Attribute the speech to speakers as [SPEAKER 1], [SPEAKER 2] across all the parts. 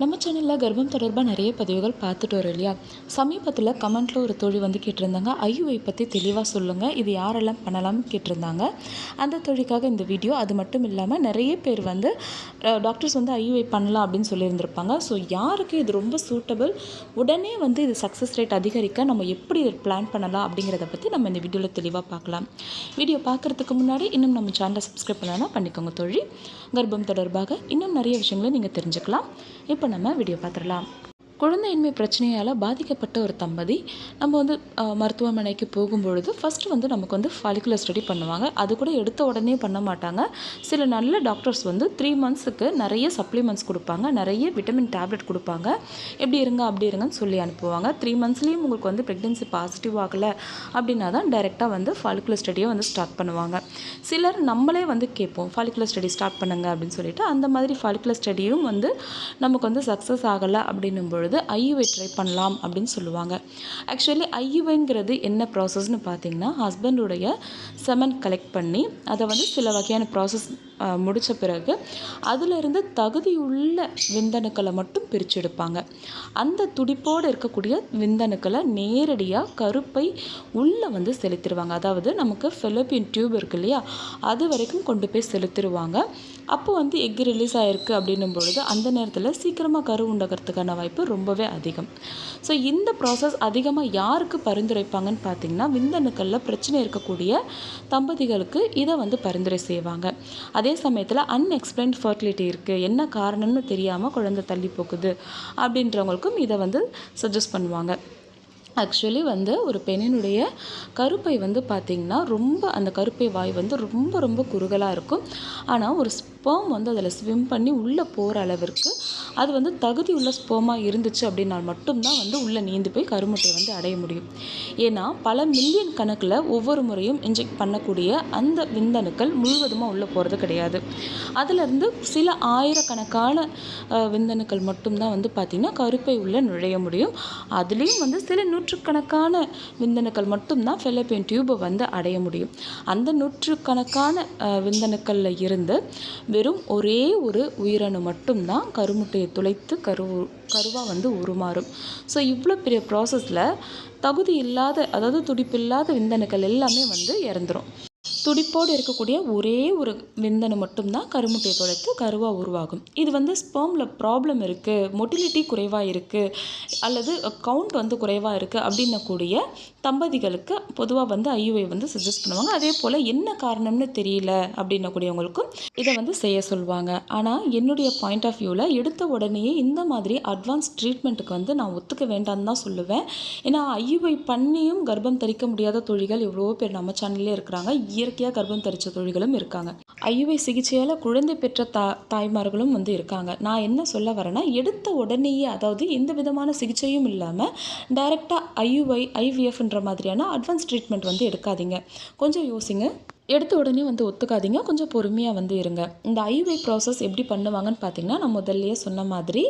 [SPEAKER 1] நம்ம சேனலில் கர்ப்பம் தொடர்பாக நிறைய பதிவுகள் பார்த்துட்டு வரோம் இல்லையா? சமீபத்தில் கமெண்ட்டில் ஒரு தொழில் வந்து கேட்டிருந்தாங்க. ஐயுவை பற்றி தெளிவாக சொல்லுங்கள் இது யாரெல்லாம் பண்ணலாம்னு கேட்டிருந்தாங்க. அந்த தொழிலுக்காக இந்த வீடியோ அது மட்டும் இல்லாமல் நிறைய பேர் வந்து டாக்டர்ஸ் வந்து ஐயுவை பண்ணலாம் அப்படின்னு சொல்லியிருந்திருப்பாங்க. ஸோ யாருக்கு இது ரொம்ப சூட்டபிள் உடனே வந்து இது சக்ஸஸ் ரேட் அதிகரிக்க நம்ம எப்படி பிளான் பண்ணலாம் அப்படிங்கிறத பற்றி நம்ம இந்த வீடியோவில் தெளிவாக பார்க்கலாம். வீடியோ பார்க்குறதுக்கு முன்னாடி இன்னும் நம்ம சேனலை சப்ஸ்கிரைப் பண்ணலாம் பண்ணிக்கோங்க தொழில் கர்ப்பம் தொடர்பாக இன்னும் நிறைய விஷயங்களை நீங்கள் தெரிஞ்சுக்கலாம். இப்போ நம்ம வீடியோ பார்த்துடலாம். குழந்தையின்மை பிரச்சனையால் பாதிக்கப்பட்ட ஒரு தம்பதி நம்ம வந்து மருத்துவமனைக்கு போகும்பொழுது ஃபஸ்ட்டு வந்து நமக்கு வந்து ஃபாலிகுலர் ஸ்டடி பண்ணுவாங்க. அது கூட எடுத்த உடனே பண்ண மாட்டாங்க. சில நல்ல டாக்டர்ஸ் வந்து த்ரீ மந்த்ஸுக்கு நிறைய சப்ளிமெண்ட்ஸ் கொடுப்பாங்க. நிறைய விட்டமின் டேப்லெட் கொடுப்பாங்க. எப்படி இருங்க அப்படி இருங்கன்னு சொல்லி அனுப்புவாங்க. த்ரீ மந்த்ஸ்லேயும் உங்களுக்கு வந்து ப்ரெக்னென்சி பாசிட்டிவ் ஆகலை அப்படின்னா தான் டைரெக்டாக வந்து ஃபாலிகுலர் ஸ்டடியை வந்து ஸ்டார்ட் பண்ணுவாங்க. சிலர் நம்மளே வந்து கேட்போம் ஃபாலிகுலர் ஸ்டடி ஸ்டார்ட் பண்ணுங்க அப்படின்னு சொல்லிட்டு. அந்த மாதிரி ஃபாலிகுலர் ஸ்டடியும் வந்து நமக்கு வந்து சக்ஸஸ் ஆகலை அப்படின்னும் பொழுது ஐயுவை ட்ரை பண்ணலாம் அப்படின்னு சொல்லுவாங்க. ஆக்சுவலி ஐயுவைங்கிறது என்ன ப்ராசஸ்னு பார்த்தீங்கன்னா ஹஸ்பண்டுடைய செமன் கலெக்ட் பண்ணி அதை வந்து சில வகையான ப்ராசஸ் முடித்த பிறகு அதிலிருந்து தகுதியுள்ள விந்தணுக்களை மட்டும் பிரித்து எடுப்பாங்க. அந்த துடிப்போடு இருக்கக்கூடிய விந்தணுக்களை நேரடியாக கருப்பை உள்ளே வந்து செலுத்திடுவாங்க அதாவது நமக்கு ஃபெலோப்பியன் டியூப் இருக்கு இல்லையா அது வரைக்கும் கொண்டு போய் செலுத்திடுவாங்க அப்போ வந்து எக் ரிலீஸ் ஆகிருக்கு அப்படின்னும் பொழுது அந்த நேரத்தில் சீக்கிரமாக கரு உண்டாகிறதுக்கான வாய்ப்பு ரொம்ப ரொம்பவே அதிகம். ஸோ இந்த ப்ராசஸ் அதிகமாக யாருக்கு பரிந்துரைப்பாங்கன்னு பார்த்தீங்கன்னா விந்தணுக்களில் பிரச்சனை இருக்கக்கூடிய தம்பதிகளுக்கு இதை வந்து பரிந்துரை செய்வாங்க. அதே சமயத்தில் அன்எக்ஸ்பிளைன்ட் ஃபர்டிலிட்டி இருக்குது என்ன காரணம்னு தெரியாமல் குழந்தை தள்ளி போகுது அப்படின்றவங்களுக்கும் இதை வந்து சஜஸ்ட் பண்ணுவாங்க. ஆக்சுவலி வந்து ஒரு பெண்ணினுடைய கருப்பை வந்து பார்த்திங்கன்னா ரொம்ப அந்த கருப்பை வாய் வந்து ரொம்ப ரொம்ப குறுகலாக இருக்கும். ஆனால் ஒரு ஸ்பேம் வந்து அதில் ஸ்விம் பண்ணி உள்ளே போகிற அளவிற்கு அது வந்து தகுதி உள்ள ஸ்போமாக இருந்துச்சு அப்படின்னால் மட்டும்தான் வந்து உள்ளே நீந்து போய் கருமுட்டையை வந்து அடைய முடியும். ஏன்னா பல மில்லியன் கணக்கில் ஒவ்வொரு முறையும் இன்ஜெக்ட் பண்ணக்கூடிய அந்த விந்தணுக்கள் முழுவதுமாக உள்ளே போகிறது கிடையாது. அதிலிருந்து சில ஆயிரக்கணக்கான விந்தணுக்கள் மட்டும்தான் வந்து பார்த்திங்கன்னா கருப்பை உள்ளே நுழைய முடியும். அதுலேயும் வந்து சில நூற்றுக்கணக்கான விந்தணுக்கள் மட்டும்தான் ஃபெலப்பியன் டியூபை வந்து அடைய முடியும். அந்த நூற்றுக்கணக்கான விந்தணுக்களில் இருந்து வெறும் ஒரே ஒரு உயிரணு மட்டும்தான் கருமுட்டையை துளைத்து கரு கருவாக வந்து உருமாறும். ஸோ இவ்வளோ பெரிய ப்ராசஸில் தகுதி இல்லாத அதாவது துடிப்பில்லாத விந்தணுக்கள் எல்லாமே வந்து இறந்துரும். துடிப்போடு இருக்கக்கூடிய ஒரே ஒரு விந்தணு மட்டும்தான் கருமுட்டையை தொலைத்து கருவாக உருவாகும். இது வந்து ஸ்பெர்மில் ப்ராப்ளம் இருக்குது மொட்டிலிட்டி குறைவாக இருக்குது அல்லது கவுண்ட் வந்து குறைவாக இருக்குது அப்படின்னக்கூடிய தம்பதிகளுக்கு பொதுவாக வந்து ஐயுவை வந்து சஜஸ்ட் பண்ணுவாங்க. அதே போல் என்ன காரணம்னு தெரியல அப்படின்னக்கூடியவங்களுக்கும் இதை வந்து செய்ய சொல்லுவாங்க. ஆனால் என்னுடைய பாயிண்ட் ஆஃப் வியூவில் எடுத்த உடனேயே இந்த மாதிரி அட்வான்ஸ் ட்ரீட்மெண்ட்டுக்கு வந்து நான் ஒத்துக்க வேண்டாம்னு தான் சொல்லுவேன். ஏன்னா ஐயுவை பண்ணியும் கர்ப்பம் தரிக்க முடியாத தொழில்கள் எவ்வளவோ பேர் நம்ம சேனல்லே இருக்கிறாங்க. இயற்கையாக கர்ப்பம் தரித்த தொழில்களும் இருக்காங்க. ஐயுவை சிகிச்சையால் குழந்தை பெற்ற தா தாய்மார்களும் வந்து இருக்காங்க. நான் என்ன சொல்ல வரேன்னா எடுத்த உடனேயே அதாவது எந்த விதமான சிகிச்சையும் இல்லாமல் டைரெக்டாக ஐயுவை ஐவிஎஃப்ன்ற மாதிரியான அட்வான்ஸ் ட்ரீட்மெண்ட் வந்து எடுக்காதீங்க. கொஞ்சம் யோசிங்க. எடுத்த உடனே வந்து ஒத்துக்காதீங்க. கொஞ்சம் பொறுமையாக வந்து இருங்க. இந்த ஐவை ப்ராசஸ் எப்படி பண்ணுவாங்கன்னு பார்த்தீங்கன்னா நான் முதல்லையே சொன்ன மாதிரி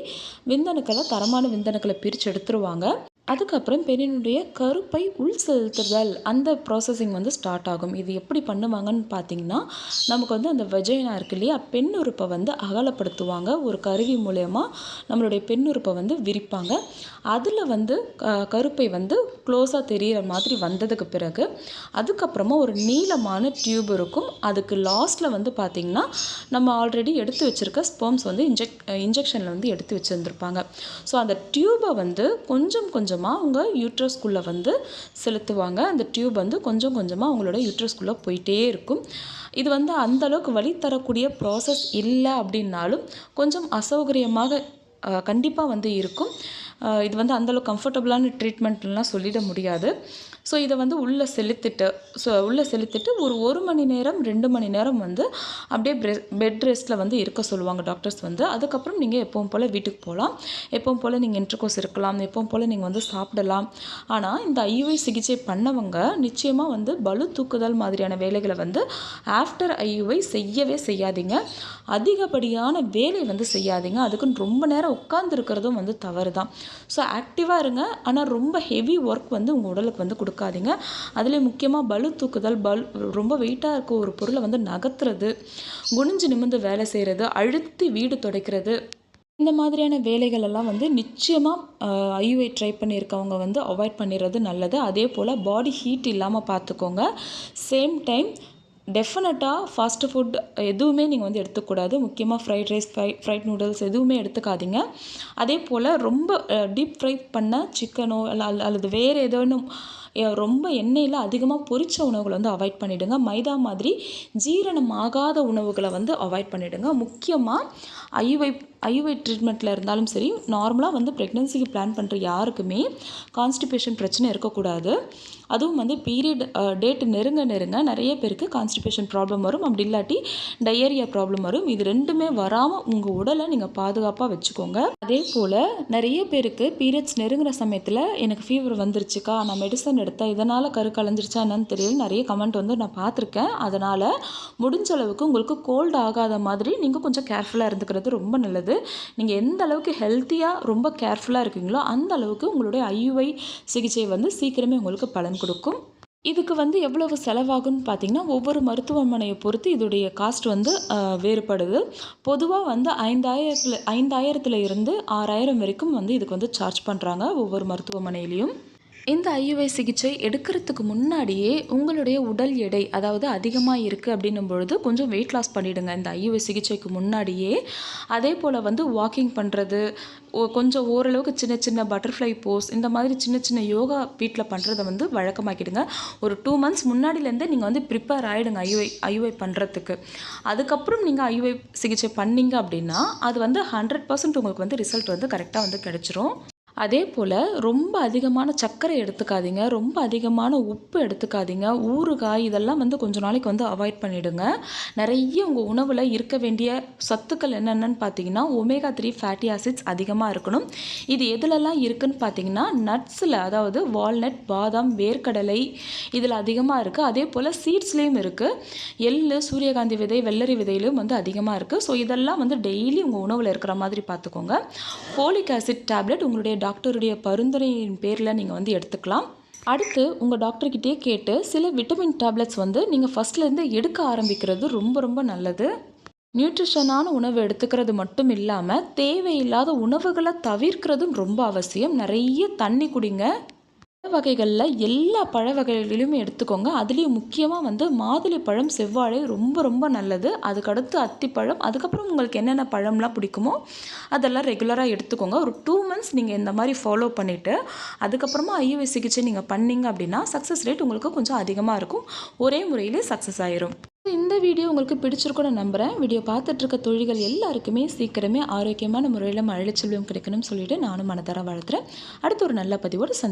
[SPEAKER 1] விந்தணுக்களை தரமான விந்தணுக்களை பிரித்து எடுத்துருவாங்க. அதுக்கப்புறம் பெண்ணினுடைய கருப்பை உள் செலுத்துதல் அந்த ப்ராசஸிங் வந்து ஸ்டார்ட் ஆகும். இது எப்படி பண்ணுவாங்கன்னு பார்த்தீங்கன்னா நமக்கு வந்து அந்த வெஜைனா இருக்கு இல்லையா பெண் உறுப்பை வந்து அகலப்படுத்துவாங்க. ஒரு கருவி மூலயமா நம்மளுடைய பெண் உறுப்பை வந்து விரிப்பாங்க. அதில் வந்து க- கருப்பை வந்து க்ளோஸாக தெரியிற மாதிரி வந்ததுக்கு பிறகு அதுக்கப்புறமா ஒரு நீளமான டியூப் இருக்கும். அதுக்கு லாஸ்ட்டில் வந்து பார்த்திங்கன்னா நம்ம ஆல்ரெடி எடுத்து வச்சுருக்க ஸ்பெர்ம்ஸ் வந்து இன்ஜெக் இன்ஜெக்ஷனில் வந்து எடுத்து வச்சுருந்துருப்பாங்க. ஸோ அந்த டியூபை வந்து கொஞ்சம் கொஞ்சம் கொஞ்சமாக அவங்க யூட்ரஸ்குள்ளே வந்து செலுத்துவாங்க. அந்த டியூப் வந்து கொஞ்சம் கொஞ்சமாக அவங்களோட யூட்ரஸ்குள்ளே போயிட்டே இருக்கும். இது வந்து அந்த அளவுக்கு தரக்கூடிய ப்ராசஸ் இல்லை அப்படின்னாலும் கொஞ்சம் அசௌகரியமாக கண்டிப்பாக வந்து இருக்கும். இது வந்து அந்தளவுக்கு கம்ஃபர்டபுளான ட்ரீட்மெண்ட்லாம் சொல்லிட முடியாது. ஸோ இதை வந்து உள்ளே செலுத்திட்டு ஸோ உள்ளே செலுத்திட்டு ஒரு ஒரு மணி நேரம் ரெண்டு மணி நேரம் வந்து அப்படியே பெட் ரெஸ்ட்டில் வந்து இருக்க சொல்லுவாங்க டாக்டர்ஸ் வந்து. அதுக்கப்புறம் நீங்கள் எப்பவும் போல் வீட்டுக்கு போகலாம். எப்பவும் போல் நீங்கள் இன்டர்கோஸ் இருக்கலாம். எப்பவும் போல் நீங்கள் வந்து சாப்பிடலாம். ஆனால் இந்த ஐயுஐ சிகிச்சை பண்ணவங்க நிச்சயமாக வந்து பலு தூக்குதல் மாதிரியான வேலைகளை வந்து ஆஃப்டர் ஐயுஐ செய்யவே செய்யாதீங்க. அதிகப்படியான வேலை வந்து செய்யாதீங்க. அதுக்குன்னு ரொம்ப நேரம் உட்கார்ந்துருக்கிறதும் வந்து தவறு தான் ஸோ ஆக்டிவாக இருங்க. ஆனால் ரொம்ப ஹெவி ஒர்க் வந்து உங்கள் உடலுக்கு வந்து கொடுக்க எடுக்காதீங்க அதுலேயும் முக்கியமாக பலு தூக்குதல் பல் ரொம்ப வெயிட்டாக இருக்க ஒரு பொருளை வந்து நகர்த்துறது குனிஞ்சு நிமிர்ந்து வேலை செய்கிறது அழுத்தி வீடு துடைக்கிறது. இந்த மாதிரியான வேலைகள் எல்லாம் வந்து நிச்சயமாக ஐயுஐ ட்ரை பண்ணியிருக்கவங்க வந்து அவாய்ட் பண்ணிடுறது நல்லது. அதே போல் பாடி ஹீட் இல்லாமல் பார்த்துக்கோங்க. சேம் டைம் டெஃபினட்டாக ஃபாஸ்ட்டு ஃபுட் எதுவுமே நீங்கள் வந்து எடுத்துக்கூடாது முக்கியமாக fried rice fry fried noodles எதுவுமே எடுத்துக்காதீங்க. அதே போல் ரொம்ப டீப் ஃப்ரை பண்ண சிக்கனோ அல்ல அல்லது வேறு ஏதோனும் ரொம்ப எண்ணெயில் அதிகமாக பொரிச்ச உணவுகளை வந்து அவாய்ட் பண்ணிவிடுங்க மைதா மாதிரி ஜீரணம் ஆகாத உணவுகளை வந்து அவாய்ட் பண்ணிவிடுங்க முக்கியமாக ஐவை ஐயுவை ஐயுஐ ட்ரீட்மெண்ட்டில் இருந்தாலும் சரி நார்மலாக வந்து ப்ரெக்னென்சிக்கு பிளான் பண்ணுற யாருக்குமே கான்ஸ்டிபேஷன் பிரச்சனை இருக்கக்கூடாது. அதுவும் வந்து பீரியட் டேட் நெருங்க நெருங்க நிறைய பேருக்கு கான்ஸ்டிபேஷன் ப்ராப்ளம் வரும். அப்படி இல்லாட்டி டயரியா ப்ராப்ளம் வரும். இது ரெண்டுமே வராமல் உங்கள் உடலை நீங்கள் பாதுகாப்பாக வச்சுக்கோங்க. அதே போல் நிறைய பேருக்கு பீரியட்ஸ் நெருங்குற சமயத்தில் எனக்கு ஃபீவர் வந்துருச்சுக்கா நான் மெடிசன் எடுத்தேன் இதனால் கரு கலைஞ்சிருச்சா என்னன்னு தெரியல. நிறைய கமெண்ட் வந்து நான் பார்த்துருக்கேன். அதனால் முடிஞ்ச அளவுக்கு உங்களுக்கு கோல்டு ஆகாத மாதிரி நீங்கள் கொஞ்சம் கேர்ஃபுல்லாக இருந்துக்கிறது ரொம்ப நல்லது. நீங்கள் எந்த அளவுக்கு ஹெல்த்தியாக ரொம்ப கேர்ஃபுல்லாக இருக்கீங்களோ அந்த அளவுக்கு உங்களுடைய ஐயுஐ சிகிச்சை வந்து சீக்கிரமே உங்களுக்கு பலன் கொடுக்கும். இதுக்கு வந்து எவ்வளவு செலவாகும்னு பார்த்தீங்கன்னா ஒவ்வொரு மருத்துவமனையை பொறுத்து இதோடைய காஸ்ட் வந்து வேறுபடுது. பொதுவாக வந்து ஐந்தாயிரத்தில் ஐந்தாயிரத்தில் இருந்து ஆறாயிரம் வரைக்கும் வந்து இதுக்கு வந்து சார்ஜ் பண்ணுறாங்க ஒவ்வொரு மருத்துவமனையிலையும். இந்த ஐயுவை சிகிச்சை எடுக்கிறதுக்கு முன்னாடியே உங்களுடைய உடல் எடை அதாவது அதிகமாக இருக்குது அப்படின்னும் பொழுது கொஞ்சம் வெயிட் லாஸ் பண்ணிவிடுங்க இந்த ஐயுவை சிகிச்சைக்கு முன்னாடியே அதே போல் வந்து வாக்கிங் பண்ணுறது கொஞ்சம் ஓரளவுக்கு சின்ன சின்ன பட்டர்ஃப்ளை போஸ் இந்த மாதிரி சின்ன சின்ன யோகா வீட்டில் பண்ணுறத வந்து வழக்கமாக்கிடுங்க. ஒரு டூ மந்த்ஸ் முன்னாடிலேருந்தே நீங்கள் வந்து ப்ரிப்பேர் ஆகிடுங்க ஐயுவை ஐயுவை பண்ணுறதுக்கு அதுக்கப்புறம் நீங்கள் ஐயுவை சிகிச்சை பண்ணீங்க அப்படின்னா அது வந்து ஹண்ட்ரட் பர்சன்ட் உங்களுக்கு வந்து ரிசல்ட் வந்து கரெக்டாக வந்து கிடச்சிரும். அதே போல் ரொம்ப அதிகமான சர்க்கரை எடுத்துக்காதீங்க ரொம்ப அதிகமான உப்பு எடுத்துக்காதீங்க. ஊறுகாய் இதெல்லாம் வந்து கொஞ்ச நாளைக்கு வந்து அவாய்ட் பண்ணிவிடுங்க நிறைய உங்கள் உணவில் இருக்க வேண்டிய சத்துக்கள் என்னென்னு பார்த்தீங்கன்னா ஒமேகா த்ரீ ஃபேட்டி ஆசிட்ஸ் அதிகமாக இருக்கணும். இது எதுலலாம் இருக்குதுன்னு பார்த்தீங்கன்னா நட்ஸில் அதாவது வால்நட் பாதாம் வேர்க்கடலை இதில் அதிகமாக இருக்குது அதே போல் சீட்ஸ்லேயும் இருக்குது எள் சூரியகாந்தி விதை வெள்ளரி விதையிலும் வந்து அதிகமாக இருக்குது ஸோ இதெல்லாம் வந்து டெய்லி உங்கள் உணவில் இருக்கிற மாதிரி பார்த்துக்கோங்க ஃபோலிக் ஆசிட் டேப்லெட் உங்களுடைய டாக்டருடைய பரிந்துரையின் பேரில் நீங்கள் வந்து எடுத்துக்கலாம். அடுத்து உங்கள் டாக்டர்கிட்டே கேட்டு சில விட்டமின் டேப்லெட்ஸ் வந்து நீங்கள் ஃபஸ்ட்லேருந்து எடுக்க ஆரம்பிக்கிறது ரொம்ப ரொம்ப நல்லது. நியூட்ரிஷனான உணவு எடுத்துக்கிறது மட்டும் இல்லாமல் தேவையில்லாத உணவுகளை தவிர்க்கிறதும் ரொம்ப அவசியம். நிறைய தண்ணி குடிங்க. வகைகளில் எல்லா பழ வகைகளிலுமே எடுத்துக்கோங்க. அதுலேயும் முக்கியமாக வந்து மாதுளை பழம் செவ்வாழை ரொம்ப ரொம்ப நல்லது. அதுக்கடுத்து அத்திப்பழம் அதுக்கப்புறம் உங்களுக்கு என்னென்ன பழம்லாம் பிடிக்குமோ அதெல்லாம் ரெகுலராக எடுத்துக்கோங்க. ஒரு டூ மந்த்ஸ் நீங்கள் இந்த மாதிரி ஃபாலோ பண்ணிவிட்டு அதுக்கப்புறமா ஐயுவை சிகிச்சை நீங்கள் பண்ணிங்க அப்படின்னா சக்ஸஸ் ரேட் உங்களுக்கு கொஞ்சம் அதிகமாக இருக்கும். ஒரே முறையிலே சக்ஸஸ் ஆயிரும். இந்த வீடியோ உங்களுக்கு பிடிச்சிருக்கும்னு நம்புகிறேன் வீடியோ பார்த்துட்ருக்க தொழில்கள் எல்லாருக்குமே சீக்கிரமே ஆரோக்கியமான முறையில் மழை செல்வம் கிடைக்கணும்னு சொல்லிட்டு நானும் மனதார வாழ்த்துறேன். அடுத்து ஒரு நல்ல பதிவோடு சந்தி